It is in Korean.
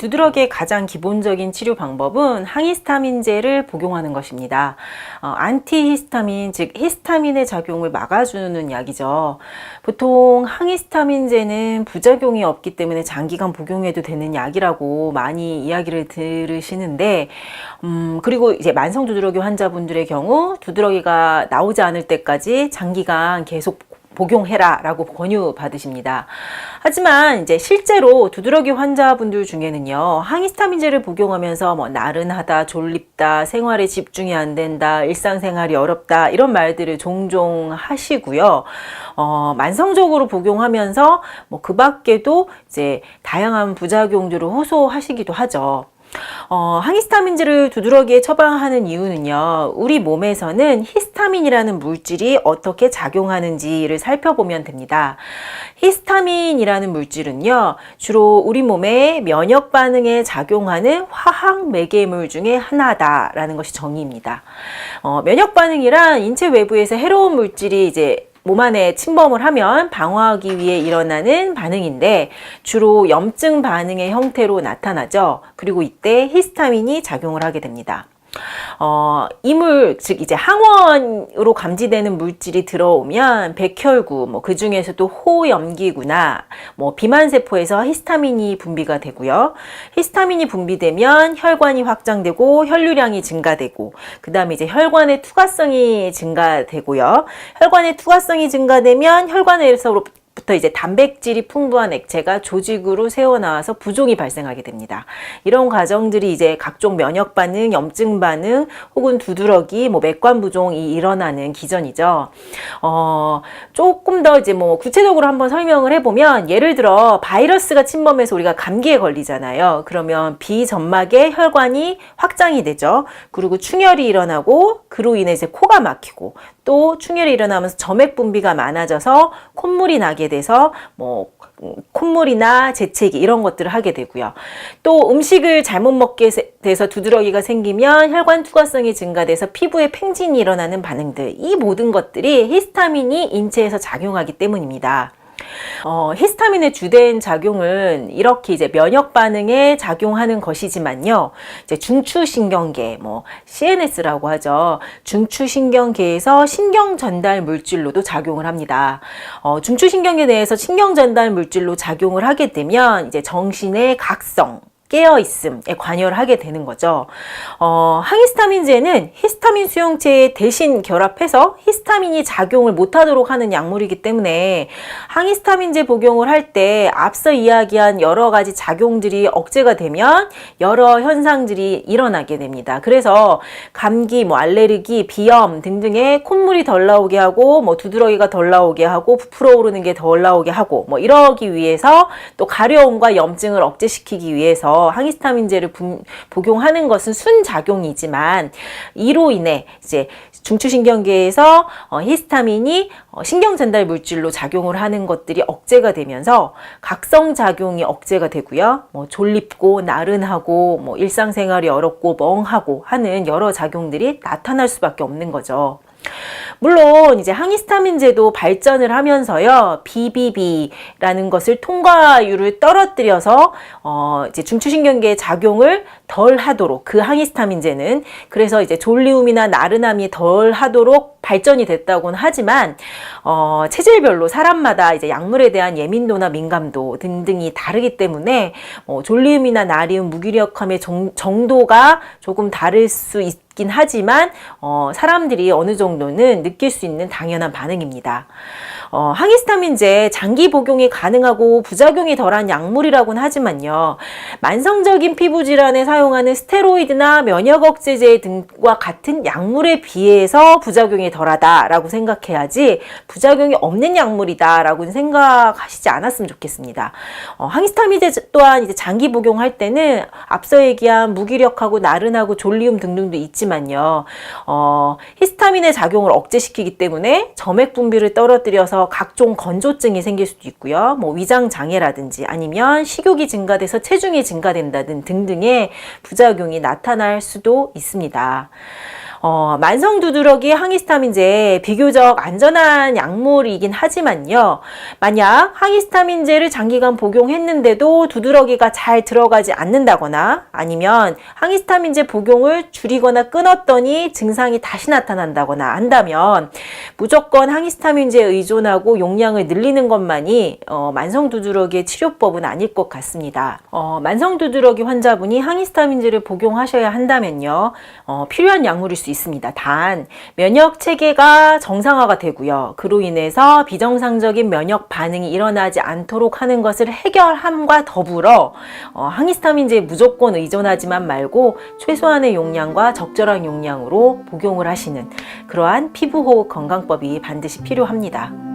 두드러기의 가장 기본적인 치료 방법은 항히스타민제를 복용하는 것입니다. 어, 안티히스타민, 즉 히스타민의 작용을 막아주는 약이죠. 보통 항히스타민제는 부작용이 없기 때문에 장기간 복용해도 되는 약이라고 많이 이야기를 들으시는데, 음, 그리고 이제 만성 두드러기 환자분들의 경우 두드러기가 나오지 않을 때까지 장기간 계속 복용해라 라고 권유 받으십니다. 하지만 이제 실제로 두드러기 환자분들 중에는요, 항히스타민제를 복용하면서 뭐 나른하다, 졸립다, 생활에 집중이 안 된다, 일상생활이 어렵다, 이런 말들을 종종 하시고요. 어, 만성적으로 복용하면서 뭐 그 밖에도 이제 다양한 부작용들을 호소하시기도 하죠. 어, 항히스타민제를 두드러기에 처방하는 이유는요, 우리 몸에서는 히스타민이라는 물질이 어떻게 작용하는지를 살펴보면 됩니다. 히스타민이라는 물질은요, 주로 우리 몸의 면역 반응에 작용하는 화학 매개물 중에 하나다라는 것이 정의입니다. 어, 면역 반응이란 인체 외부에서 해로운 물질이 이제 몸 안에 침범을 하면 방어하기 위해 일어나는 반응인데 주로 염증 반응의 형태로 나타나죠. 그리고 이때 히스타민이 작용을 하게 됩니다. 어, 이물, 즉, 이제 항원으로 감지되는 물질이 들어오면 백혈구, 뭐, 그 중에서도 호염기구나, 뭐, 비만세포에서 히스타민이 분비가 되고요. 히스타민이 분비되면 혈관이 확장되고 혈류량이 증가되고, 그 다음에 이제 혈관의 투과성이 증가되고요. 혈관의 투과성이 증가되면 혈관에서 부터 이제 단백질이 풍부한 액체가 조직으로 새어나와서 부종이 발생하게 됩니다. 이런 과정들이 이제 각종 면역 반응, 염증 반응, 혹은 두드러기, 뭐 맥관 부종이 일어나는 기전이죠. 어, 조금 더 이제 뭐 구체적으로 한번 설명을 해보면 예를 들어 바이러스가 침범해서 우리가 감기에 걸리잖아요. 그러면 비점막의 혈관이 확장이 되죠. 그리고 충혈이 일어나고 그로 인해 이제 코가 막히고 또 충혈이 일어나면서 점액 분비가 많아져서 콧물이 나게 돼서 뭐 콧물이나 재채기 이런 것들을 하게 되고요. 또 음식을 잘못 먹게 돼서 두드러기가 생기면 혈관 투과성이 증가돼서 피부에 팽진이 일어나는 반응들 이 모든 것들이 히스타민이 인체에서 작용하기 때문입니다. 어, 히스타민의 주된 작용은 이렇게 이제 면역 반응에 작용하는 것이지만요. 이제 중추신경계, 뭐 CNS라고 하죠. 중추신경계에서 신경 전달 물질로도 작용을 합니다. 어, 중추신경계 내에서 신경 전달 물질로 작용을 하게 되면 이제 정신의 각성, 깨어있음에 관여를 하게 되는 거죠. 어, 항히스타민제는 히스타민 수용체에 대신 결합해서 히스타민이 작용을 못하도록 하는 약물이기 때문에 항히스타민제 복용을 할 때 앞서 이야기한 여러 가지 작용들이 억제가 되면 여러 현상들이 일어나게 됩니다. 그래서 감기, 뭐 알레르기, 비염 등등의 콧물이 덜 나오게 하고 뭐 두드러기가 덜 나오게 하고 부풀어 오르는 게 덜 나오게 하고 뭐 이러기 위해서 또 가려움과 염증을 억제시키기 위해서 항히스타민제를 분, 복용하는 것은 순작용이지만 이로 인해 이제 중추신경계에서 어, 히스타민이 어, 신경 전달 물질로 작용을 하는 것들이 억제가 되면서 각성 작용이 억제가 되고요. 뭐 졸립고 나른하고 뭐 일상생활이 어렵고 멍하고 하는 여러 작용들이 나타날 수밖에 없는 거죠. 물론 이제 항히스타민제도 발전을 하면서요 BBB라는 것을 통과율을 떨어뜨려서 어 이제 중추신경계의 작용을 덜 하도록 그 항히스타민제는 그래서 이제 졸리움이나 나른함이 덜 하도록 발전이 됐다고는 하지만 어, 체질별로 사람마다 이제 약물에 대한 예민도나 민감도 등등이 다르기 때문에 어, 졸리움이나 나리움, 무기력함의 정, 정도가 조금 다를 수 있 긴 하지만 어, 사람들이 어느 정도는 느낄 수 있는 당연한 반응입니다. 어, 항히스타민제 장기 복용이 가능하고 부작용이 덜한 약물이라고는 하지만요. 만성적인 피부 질환에 사용하는 스테로이드나 면역 억제제 등과 같은 약물에 비해서 부작용이 덜하다라고 생각해야지 부작용이 없는 약물이다라고 생각하시지 않았으면 좋겠습니다. 어, 항히스타민제 또한 이제 장기 복용할 때는 앞서 얘기한 무기력하고 나른하고 졸리움 등등도 있지만요. 어, 히스타민의 작용을 억제시키기 때문에 점액 분비를 떨어뜨려서 각종 건조증이 생길 수도 있고요. 뭐 위장 장애라든지 아니면 식욕이 증가돼서 체중이 증가된다든 등등의 부작용이 나타날 수도 있습니다. 어, 만성 두드러기 항히스타민제 비교적 안전한 약물이긴 하지만요. 만약 항히스타민제를 장기간 복용했는데도 두드러기가 잘 들어가지 않는다거나 아니면 항히스타민제 복용을 줄이거나 끊었더니 증상이 다시 나타난다거나 한다면 무조건 항히스타민제에 의존하고 용량을 늘리는 것만이 어, 만성 두드러기의 치료법은 아닐 것 같습니다. 어, 만성 두드러기 환자분이 항히스타민제를 복용하셔야 한다면요. 어, 필요한 약물일 수 있습니다. 단 면역 체계가 정상화가 되고요. 그로 인해서 비정상적인 면역 반응이 일어나지 않도록 하는 것을 해결함과 더불어 어, 항히스타민제에 무조건 의존하지만 말고 최소한의 용량과 적절한 용량으로 복용을 하시는 그러한 피부 호흡 건강법이 반드시 필요합니다.